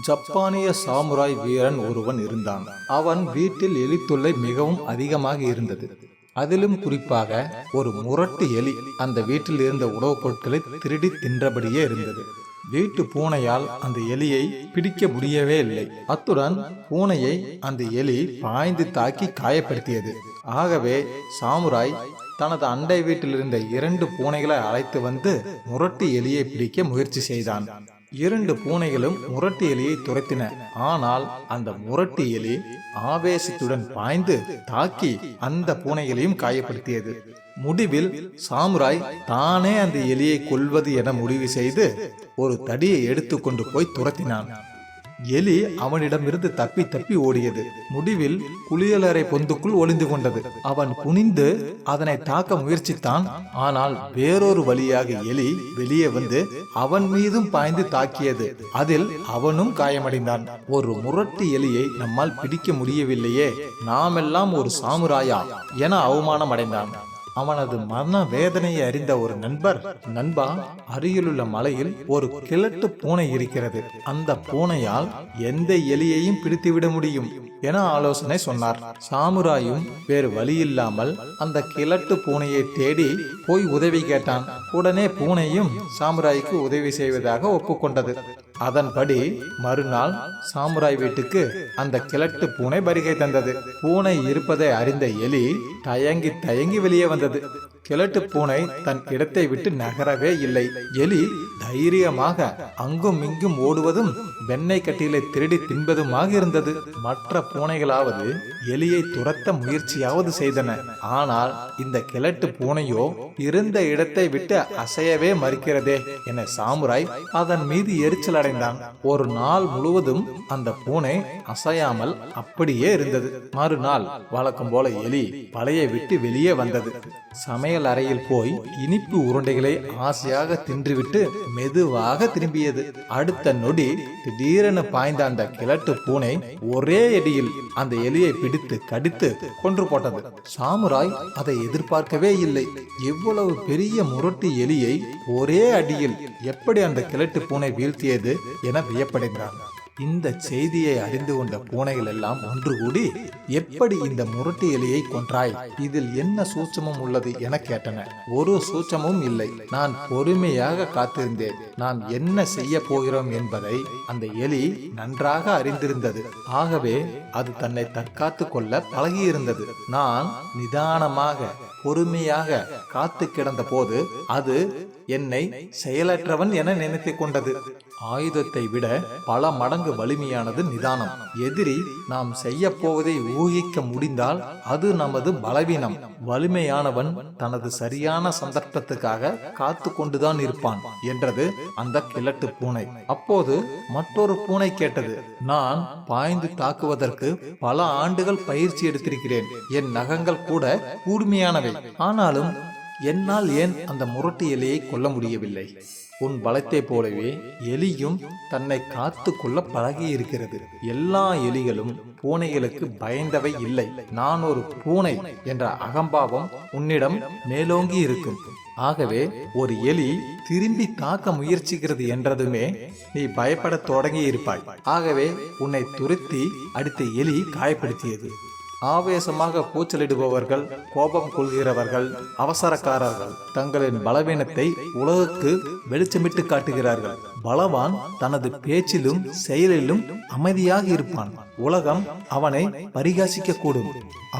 ஜப்பானிய சாமுராய் வீரன் ஒருவன் இருந்தான். அவன் வீட்டில் எலித்தொல்லை மிகவும் அதிகமாக இருந்தது. அதிலும் குறிப்பாக ஒரு முரட்டு எலி அந்த வீட்டில் இருந்த உணவுப் பொருட்களை திருடி தின்றபடியே இருந்தது. வீட்டு பூனையால் அந்த எலியை பிடிக்க முடியவே இல்லை. அத்துடன் பூனையை அந்த எலி பாய்ந்து தாக்கி காயப்படுத்தியது. ஆகவே சாமுராய் தனது அண்டை வீட்டில் இருந்த இரண்டு பூனைகளை அழைத்து வந்து முரட்டு எலியை பிடிக்க முயற்சி செய்தான். இரண்டு பூனைகளும் முரட்டு எலியை துரத்தின. ஆனால் அந்த முரட்டு எலி ஆவேசத்துடன் பாய்ந்து தாக்கி அந்த பூனைகளையும் காயப்படுத்தியது. முடிவில் சாமுராய் தானே அந்த எலியை கொல்வது என முடிவு செய்து ஒரு தடியை எடுத்துக்கொண்டு போய் துரத்தினான். எலி அவனிடமிருந்து தப்பி தப்பி ஓடியது. முடிவில் குளியலறை பொந்துக்குள் ஒளிந்து கொண்டது. அவன் குனிந்து அதனை தாக்க முயற்சித்தான். ஆனால் வேறொரு வழியாக எலி வெளியே வந்து அவன் மீதும் பாய்ந்து தாக்கியது. அதில் அவனும் காயமடைந்தான். ஒரு முரட்டு எலியை நம்மால் பிடிக்க முடியவில்லையே. நாமெல்லாம் ஒரு சாமுராயா என அவமானம் அடைந்தான் அவனது மரண வேதனையை அறிந்த ஒரு நண்பர் நண்பா அருகிலுள்ள மலையில் ஒரு கிழட்டு பூனை இருக்கிறது. அந்த பூனையால் எந்த எலியையும் பிடித்துவிட முடியும் என ஆலோசனை சொன்னார். சாமுராயும் வேறு வழியில்லாமல் அந்த கிழட்டு பூனையை தேடி போய் உதவி கேட்டான். உடனே பூனையும் சாமுராய்க்கு உதவி செய்வதாக ஒப்புக்கொண்டது. அதன்படி மறுநாள் சாமுராய் வீட்டுக்கு அந்த கிழட்டு பூனை வருகை தந்தது. பூனை இருப்பதை அறிந்த எலி தயங்கி தயங்கி வெளியே வந்தது. கிழட்டு பூனை தன் இடத்தை விட்டு நகரவே இல்லை. எலி தைரியமாக அங்கும் இங்கும் ஓடுவதும் வெண்ணெய் கட்டிலை திருடி தின்பதுமாக இருந்தது. மற்ற பூனைகளாவது எலியை துரத்த முயற்சியாவது செய்தன. ஆனால் இந்த கிழட்டு பூனையோ இருந்த இடத்தை விட்டு அசையவே மறுக்கிறதே என சாமுராய் அதன் மீது எரிச்சல் அடைந்தான் ஒரு நாள் முழுவதும் அந்த பூனை அசையாமல் அப்படியே இருந்தது. மறுநாள் வழக்கம் போல எலி பழைய விட்டு வெளியே வந்தது. சமையல் அறையில் போய் இனிப்பு உருண்டைகளை ஆசையாக தின்றுவிட்டு மெதுவாக திரும்பியது. அடுத்த நொடி திடீரென பாய்ந்த அந்த கிழட்டு பூனை ஒரே அடியில் அந்த எலியை பிடித்து கடித்து கொன்று போட்டது. சாமுராய் அதை எதிர்பார்க்கவே இல்லை. இவ்வளவு பெரிய முரட்டு எலியை ஒரே அடியில் எப்படி அந்த கிழட்டு பூனை வீழ்த்தியது? என வியப்படைந்தான் இந்த செய்தியை அறிந்து கொண்ட பூனைகள் எல்லாம் ஒன்று கூடி எப்படி இந்த முரட்டு எலியை கொன்றாய்? இதில் என்ன சூட்சமும் உள்ளது என கேட்டன. ஒரு சூட்சமும் இல்லை. நான் பொறுமையாக காத்திருந்தேன். நான் என்ன செய்ய போகிறோம் என்பதை அந்த எலி நன்றாக அறிந்திருந்தது. ஆகவே அது தன்னை தற்காத்து கொள்ள பழகியிருந்தது. நான் நிதானமாக பொறுமையாக காத்து கிடந்த போது அது என்னை செயலற்றவன் என நினைத்து கொண்டது. ஆயுதத்தை விட பல மடங்கு வலிமையானது நிதானம். எதிரி நாம் செய்ய போவதை ஊகிக்க முடிந்தால் அது நமது பலவீனம். வலிமையானவன் தனது சரியான சந்தர்ப்பத்துக்காக காத்து கொண்டுதான் இருப்பான் என்றது அந்த கிழட்டு பூனை. அப்போது மற்றொரு பூனை கேட்டது நான் பாய்ந்து தாக்குவதற்கு பல ஆண்டுகள் பயிற்சி எடுத்திருக்கிறேன். என் நகங்கள் கூட கூர்மையானவை. ஆனாலும் என்னால் ஏன் அந்த முரட்டு இலையை கொல்ல முடியவில்லை? உன் பலத்தை போலவே எலியும் தன்னை காத்து கொள்ள பழகி இருக்கிறது எல்லா எலிகளும் பூனைகளுக்கு பயந்தவை இல்லை. நான் ஒரு பூனை என்ற அகம்பாவம் உன்னிடம் மேலோங்கி இருக்கும். ஆகவே ஒரு எலி திரும்பி தாக்க முயற்சிக்கிறது என்றதுமே நீ பயப்படத் தொடங்கி இருப்பாய் ஆகவே உன்னை துரத்தி அடுத்த எலி காயப்படுத்தியது. ஆவேசமாக கூச்சலிடுபவர்கள் கோபம் கொள்கிறவர்கள் அவசரக்காரர்கள் தங்களின் பலவீனத்தை உலகுக்கு வெளிச்சமிட்டு காட்டுகிறார்கள். பலவான் தனது பேச்சிலும் செயலிலும் அமைதியாக இருப்பான். உலகம் அவனை பரிகாசிக்க கூடும்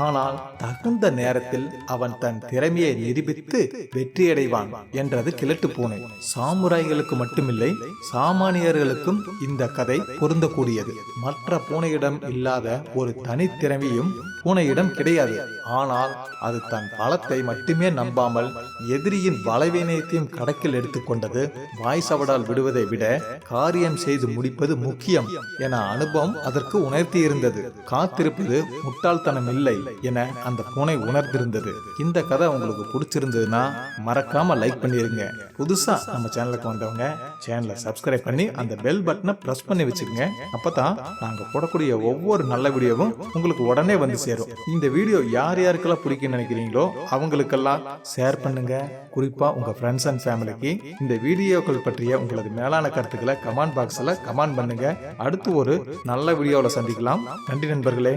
ஆனால் தகுந்த நேரத்தில் அவன் தன் திறமையை நிரூபித்து வெற்றியடைவான் என்றது கிழட்டு பூனை. சாமுராய்களுக்கு மட்டுமில்லை சாமானியர்களுக்கும் இந்த கதை பொருந்தக்கூடியது. மற்ற பூனையிடம் இல்லாத ஒரு தனித்திறமையும் பூனையிடம் கிடையாது. ஆனால் அது தன் பலத்தை மட்டுமே நம்பாமல் எதிரியின் பலவீனத்தையும் கணக்கில் எடுத்துக்கொண்டது வாய் சவடால் விடுவதை விட காரியம் செய்து முடிப்பது முக்கியம் என அனுபவம் அதற்கு உணர்த்தி இருந்தது காத்திருப்பது முட்டாள்தனம் இல்லை என அந்த பூனை உணர்ந்திருந்தது. இந்த கதை உங்களுக்கு பிடிச்சிருந்ததுன்னா மறக்காம லைக் பண்ணிருங்க. புதுசா நம்ம சேனலுக்கு வந்தவங்க சேனலை சப்ஸ்கிரைப் பண்ணி அந்த பெல் பட்டனை பிரஸ் பண்ணி வச்சுக்கோங்க. அப்பதான் நாங்க போடக்கூடிய ஒவ்வொரு நல்ல வீடியோவும் உங்களுக்கு உடனே வந்து சேரும். இந்த வீடியோ யார் யாருக்கெல்லாம் பிடிக்கும்னு நினைக்கிறீங்களோ அவங்களுக்கெல்லாம் ஷேர் பண்ணுங்க. குறிப்பா உங்க ஃப்ரெண்ட்ஸ் அண்ட் ஃபேமிலிக்கு இந்த வீடியோக்கள் பற்றிய உங்களது மேலான மேலான கருத்துக்களை கமெண்ட் பாக்ஸில் கமெண்ட் பண்ணுங்க. அடுத்து ஒரு நல்ல வீடியோவில் சந்திக்கலாம். நன்றி நண்பர்களே.